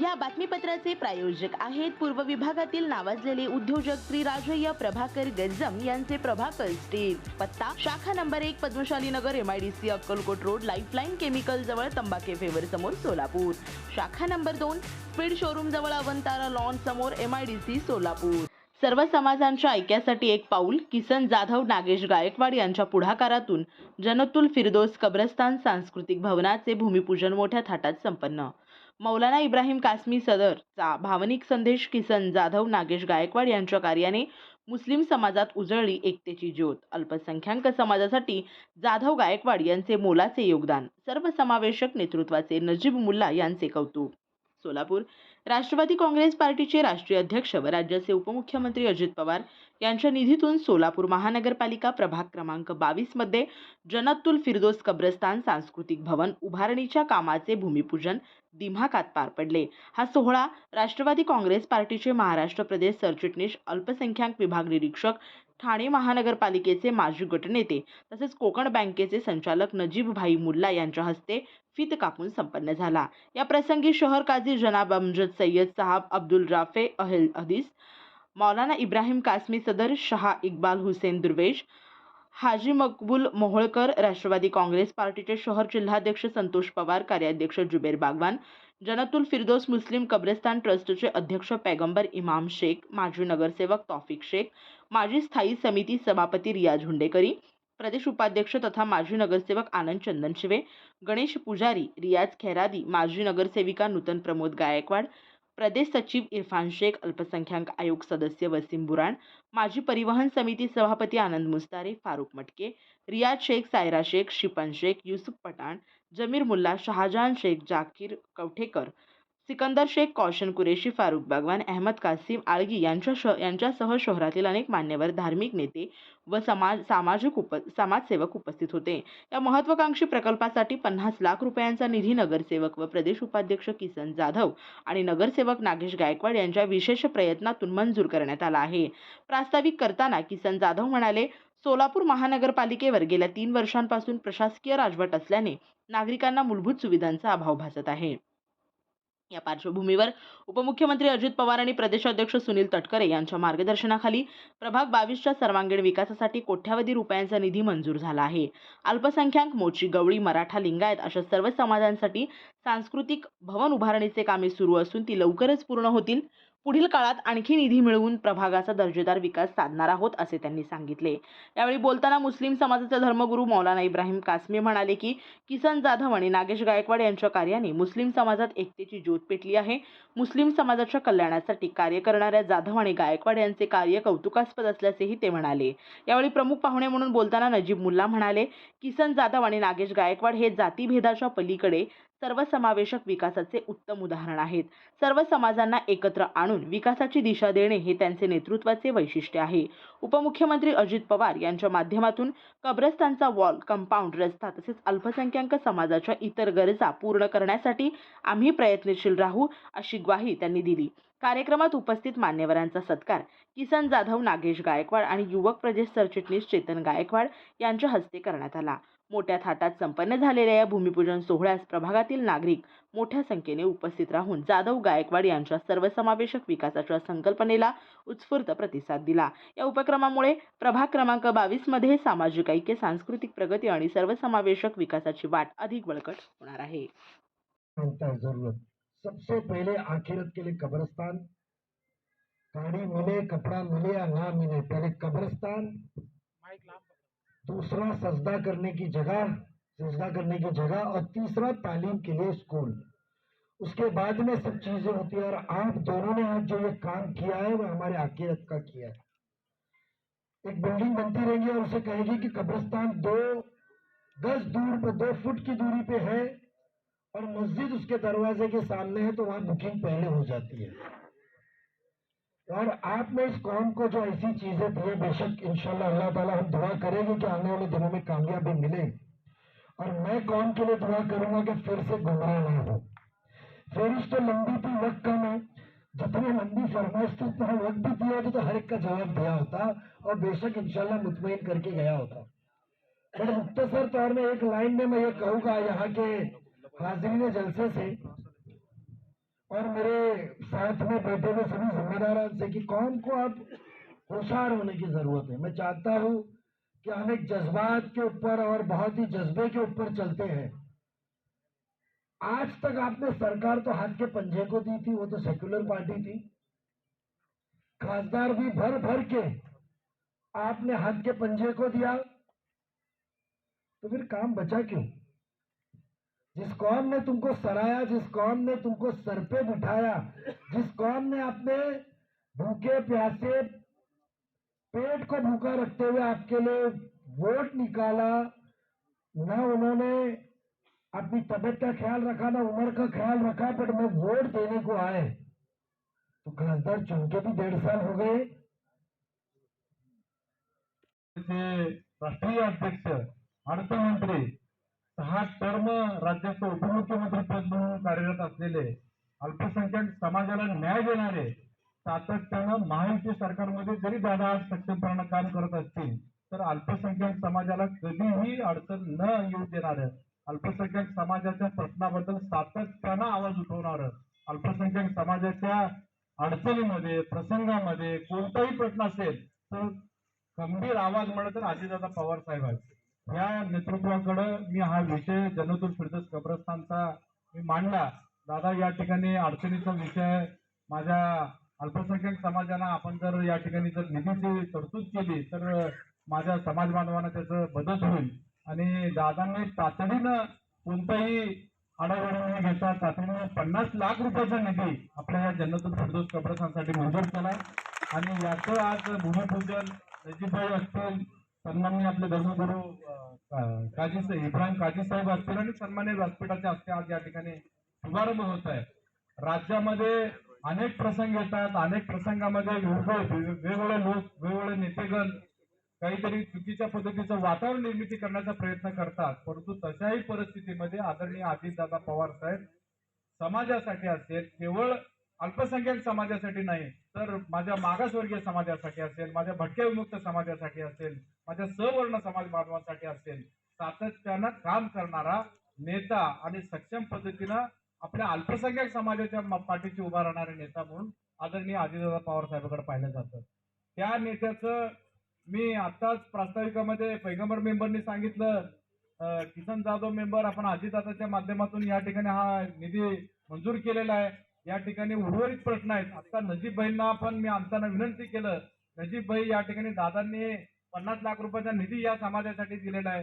या बातमीपत्राचे प्रायोजक आहेत पूर्व विभागातील नावाजलेले उद्योजक श्री राजय्य प्रभाकर गंजम यांचे प्रभाकर स्टील पत्ता शाखा नंबर एक Padmashali Nagar M I D C Akkalkot road Lifeline chemical जवळ तंबाखे फेवर समोर सोलापूर. शाखा नंबर दोन स्पीड शोरूम जवळ अवंतारा लॉन समोर सी सोलापूर. सर्व समाजांच्या ऐक्यासाठी एक पाऊल किसन जाधव नागेश गायकवाड यांच्या पुढाकारातून जनतुल फिरदोस कब्रस्तान सांस्कृतिक भवनाचे भूमिपूजन मोठ्या थाटात संपन्न. मौलाना इब्राहिम कासमी सदरचा भावनिक संदेश किसन जाधव नागेश गायकवाड यांच्या कार्याने मुस्लिम समाजात उजळली एकतेची ज्योत. अल्पसंख्याक समाजासाठी जाधव गायकवाड यांचे मोलाचे योगदान. सर्वसमावेशक नेतृत्वाचे नजीब मुल्ला यांचे कौतुक. सोलापूर राष्ट्रवादी काँग्रेस पार्टीचे राष्ट्रीय अध्यक्ष व राज्याचे उपमुख्यमंत्री अजित पवार यांच्या निधीतून सोलापूर महानगरपालिका प्रभाग क्रमांक बावीसमध्ये जनतुल फिरदोस कब्रस्तान सांस्कृतिक भवन उभारणीच्या कामाचे भूमिपूजन दिमाखात पार पडले. हा सोहळा राष्ट्रवादी काँग्रेस पार्टीचे महाराष्ट्र प्रदेश सरचिटणीस अल्पसंख्याक विभाग निरीक्षक ठाणे महानगरपालिकेचे माजी गटनेते तसेच कोकण बँकेचे संचालक नजीब भाई मुल्ला यांच्या हस्ते फित कापून संपन्न झाला. या प्रसंगी शहर काझी जनाब अमजद सय्यद साहब अब्दुल राफे अहेल हदीस मौलाना इब्राहिम कासमी सदर शहा इक्बाल हुसेन दुर्वेश हाजी मकबूल मोहोळकर राष्ट्रवादी काँग्रेस पार्टीचे शहर जिल्हाध्यक्ष संतोष पवार कार्याध्यक्ष जुबेर बागवान जनतुल फिरदोस मुस्लिम कब्रस्तान ट्रस्टचे अध्यक्ष पैगंबर इमाम शेख माजी नगरसेवक तौफिक शेख माजी स्थायी समिती सभापती रियाज हुंडेकरी प्रदेश उपाध्यक्ष तथा माजी नगरसेवक आनंद चंदन शिवे गणेश पुजारी रियाज खैरादी माजी नगरसेविका नूतन प्रमोद गायकवाड प्रदेश सचिव इरफान शेख अल्पसंख्याक आयोग सदस्य वसीम बुराण माजी परिवहन समिती सभापती आनंद मुस्तारे फारुक मटके रियाज शेख सायरा शेख शिपन शेख युसुफ पठाण जमीर मुल्ला शहाजहान शेख जाकीर कवठेकर सिकंदर शेख कौशन कुरेशी फारुख बागवान अहमद कासिम आळगी यांच्या श यांच्यासह शहरातील अनेक मान्यवर धार्मिक नेते व समाज सामाजिक उप समाजसेवक उपस्थित होते. या महत्त्वाकांक्षी प्रकल्पासाठी पन्नास लाख रुपयांचा निधी नगरसेवक व प्रदेश उपाध्यक्ष किसन जाधव आणि नगरसेवक नागेश गायकवाड यांच्या विशेष प्रयत्नातून मंजूर करण्यात आला आहे. प्रास्ताविक करताना किसन जाधव म्हणाले सोलापूर महानगरपालिकेवर गेल्या तीन वर्षांपासून प्रशासकीय राजवट असल्याने नागरिकांना मूलभूत सुविधांचा अभाव भासत आहे. या पार्श्वभूमीवर उपमुख्यमंत्री अजित पवार आणि प्रदेशाध्यक्ष सुनील तटकरे यांच्या मार्गदर्शनाखाली प्रभाग बावीसच्या सर्वांगीण विकासासाठी कोट्यावधी रुपयांचा निधी मंजूर झाला आहे. अल्पसंख्याक मोची गवळी मराठा लिंगायत अशा सर्व समाजांसाठी सांस्कृतिक भवन उभारणीचे कामे सुरू असून ती लवकरच पूर्ण होतील. पुढील काळात आणखी निधी मिळवून प्रभागाचा दर्जेदार विकास साधणार आहोत असे त्यांनी सांगितले. यावेळी बोलताना मुस्लिम समाजाचे धर्मगुरू मौलाना इब्राहिम कासमी म्हणाले की किसन जाधव आणि नागेश गायकवाड यांच्या कार्याने मुस्लिम समाजात एकतेची ज्योत पेटली आहे. मुस्लिम समाजाच्या कल्याणासाठी कार्य करणाऱ्या जाधव आणि गायकवाड यांचे कार्य कौतुकास्पद असल्याचेही ते म्हणाले. यावेळी प्रमुख पाहुणे म्हणून बोलताना नजीब मुल्ला म्हणाले किसन जाधव आणि नागेश गायकवाड हे जातीभेदाच्या पलीकडे सर्वसमावेशक विकासाचे उत्तम उदाहरण आहेत. सर्व समाजांना एकत्र आणून विकासाची दिशा देणे हे त्यांचे नेतृत्वाचे वैशिष्ट्य आहे. उपमुख्यमंत्री अजित पवार यांच्या माध्यमातून कब्रस्तानचा वॉल कंपाऊंड रस्ता तसेच अल्पसंख्याक समाजाच्या इतर गरजा पूर्ण करण्यासाठी आम्ही प्रयत्नशील राहू अशी ग्वाही त्यांनी दिली. कार्यक्रमात उपस्थित मान्यवरांचा सत्कार किसन जाधव नागेश गायकवाड आणि युवक प्रदेश सरचिटणीस चेतन गायकवाड यांच्या हस्ते करण्यात आला. मोठ्या थाटात संपन्न झालेल्या या भूमिपूजन सोहळ्यास प्रभागातील नागरिक मोठ्या संख्येने उपस्थित राहून जाधव गायकवाड यांच्या सर्वसमावेशक विकासाच्या संकल्पनेला उत्स्फूर्त प्रतिसाद दिला. या उपक्रमामुळे प्रभाग क्रमांक बावीसमध्ये सामाजिक ऐक्य सांस्कृतिक प्रगती आणि सर्वसमावेशक विकासाची वाट अधिक बळकट होणार आहे. सबसे पहले आखिरत के लिए कब्रिस्तान. गाड़ी मिले कपड़ा मिले या ना मिले. पहले कब्रस्तान. दूसरा सजदा करने की जगह, सजदा करने की जगह और तीसरा तालीम के लिए स्कूल। उसके बाद में सब चीज़ें होती है और आप दोनों ने आज जो ये काम किया है, वो हमारे आखिरत का किया है। एक बिल्डिंग बनती रहेगी और उसे कहेगी कि कब्रिस्तान दो गज दूर पर दो फुट की दूरी पे है और मस्जिद उसके दरवाजे के सामने है तो वहाँ बुकिंग पहले हो जाती है। और आपने इस कौम को जो ऐसी चीज़ें दी है बेशक इंशाल्लाह अल्लाह ताला हम दुआ करेंगे कि आने वाले दिनों में कामयाबी मिले। और मैं कौम के लिए दुआ करूँगा कि फिर से गुमराह ना हो। फेरिश तो लंबी थी वक्त कम है जितनी लंबी फरमाइश थी, उतना वक्त भी दिया होता तो हर एक का जवाब दिया होता और बेशक इंशाल्लाह मुतमिन करके गया होता। मुख्तसर तौर में एक लाइन में मैं ये कहूँगा यहाँ के हाजिरीन जलसे से और मेरे साथ में बैठे हुए सभी जिम्मेदारान से कि कौम को अब होशियार होने की ज़रूरत है। मैं चाहता हूँ कि हम एक जज्बात के ऊपर और बहुत ही जज्बे के ऊपर चलते हैं। आज तक आपने सरकार तो हाथ के पंजे को दी थी, वो तो सेक्युलर पार्टी थी। खासदार भी भर भर के आपने हाथ के पंजे को दिया। तो फिर काम बचा क्यों? जिस कौम ने तुमको सराया जिस कौम ने तुमको सर पे बिठाया जिस कौम ने अपने भूखे, प्यासे पेट को भूखा रखते हुए आपके लिए वोट निकाला, न उन्होंने अपनी तबीयत का ख्याल रखा, ना उम्र का ख्याल रखा, पर मैं वोट देने को आए। तो खासदार चुन के भी डेढ़ साल हो गए। राष्ट्रीय अध्यक्ष अर्थमंत्री सहा टर्म राज्याचे उपमुख्यमंत्री पद म्हणून कार्यरत असलेले अल्पसंख्याक समाजाला न्याय देणारे सातत्यानं महायुती सरकारमध्ये जरी दादा आज सक्षमपणानं काम करत असतील तर अल्पसंख्याक समाजाला कधीही अडचण न येऊ देणारं अल्पसंख्याक समाजाच्या प्रश्नाबद्दल सातत्यानं आवाज उठवणारं अल्पसंख्याक समाजाच्या अडचणीमध्ये प्रसंगामध्ये कोणताही प्रश्न असेल तर गंभीर आवाज म्हणत तर अजितदादा पवार साहेब आहेत या नेतृत्वाकडे मी हा विषय जनतुल फिरदोस कब्रस्तानचा मी मांडला. दादा या ठिकाणी अडचणीचा विषय माझ्या अल्पसंख्याक समाजाला आपण जर या ठिकाणी जर निधीची तरतूद केली तर माझ्या समाज बांधवांना त्याचं मदत होईल. आणि दादांनी तातडीनं कोणताही आढावा न घेता तातडीनं पन्नास लाख रुपयाचा निधी आपल्या या जनतुल फिरदोस कब्रस्तानसाठी मंजूर केला. आणि याचं आज भूमिपूजन नजीबभाई असतील सन्माननीय आपले धर्मगुरु काजी साहेब इब्राहिम काजी साहेब असतील आणि सन्मान्य व्यासपीठाचे हस्ते आज या ठिकाणी शुभारंभ होत आहे. राज्यामध्ये अनेक प्रसंग येतात अनेक प्रसंगामध्ये वेगवेगळे वेगवेगळे लोक वेगवेगळे नेतेगण काहीतरी चुकीच्या पद्धतीचं वातावरण निर्मिती करण्याचा प्रयत्न करतात. परंतु तशाही परिस्थितीमध्ये आदरणीय अजितदादा पवार साहेब समाजासाठी असेल केवळ अल्पसंख्याक समाजासाठी नाही तर माझ्या मागासवर्गीय समाजासाठी असेल माझ्या भटक्या विमुक्त समाजासाठी असेल माझ्या सवर्ण समाज बांधवांसाठी असेल सातत्यानं काम करणारा नेता आणि सक्षम पद्धतीनं आपल्या अल्पसंख्याक समाजाच्या पाठीची पाठीशी उभा राहणारा नेता म्हणून आदरणीय अजितदादा पवार साहेबांकडे पाहिलं जातं. त्या नेत्याचं मी आताच प्रास्ताविकामध्ये पैगंबर मेंबरनी सांगितलं किसन जाधव मेंबर आपण आजीदादाच्या माध्यमातून या ठिकाणी हा निधी मंजूर केलेला आहे. या ठिकाणी उर्वरित प्रश्न आहेत. आता नजीबभाईंना पण मी आणताना विनंती केलं. नजीबबाई या ठिकाणी दादांनी पन्नास लाख रुपयाचा निधी या समाजासाठी दिलेला आहे.